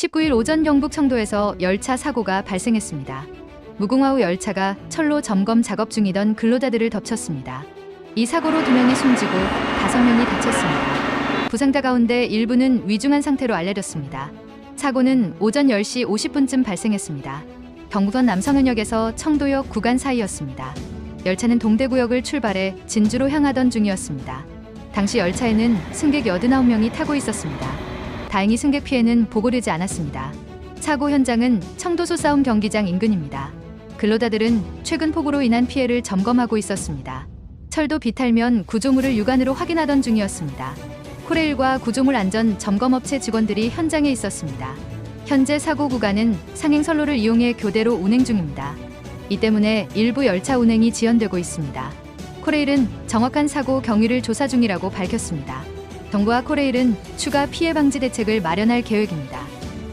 19일 오전 경북 청도에서 열차 사고가 발생했습니다. 무궁화 호 열차가 철로 점검 작업 중이던 근로자들을 덮쳤습니다. 이 사고로 두 명이 숨지고 다섯 명이 다쳤습니다. 부상자 가운데 일부는 위중한 상태로 알려졌습니다. 사고는 오전 10시 50분쯤 발생했습니다. 경부선 남성현역에서 청도역 구간 사이였습니다. 열차는 동대구역을 출발해 진주로 향하던 중이었습니다. 당시 열차에는 승객 89명이 타고 있었습니다. 다행히 승객 피해는 보고되지 않았습니다. 사고 현장은 청도소 싸움 경기장 인근입니다. 근로자들은 최근 폭우로 인한 피해를 점검하고 있었습니다. 철도 비탈면 구조물을 육안으로 확인하던 중이었습니다. 코레일과 구조물 안전 점검업체 직원들이 현장에 있었습니다. 현재 사고 구간은 상행 선로를 이용해 교대로 운행 중입니다. 이 때문에 일부 열차 운행이 지연되고 있습니다. 코레일은 정확한 사고 경위를 조사 중이라고 밝혔습니다. 정부와 코레일은 추가 피해 방지 대책을 마련할 계획입니다.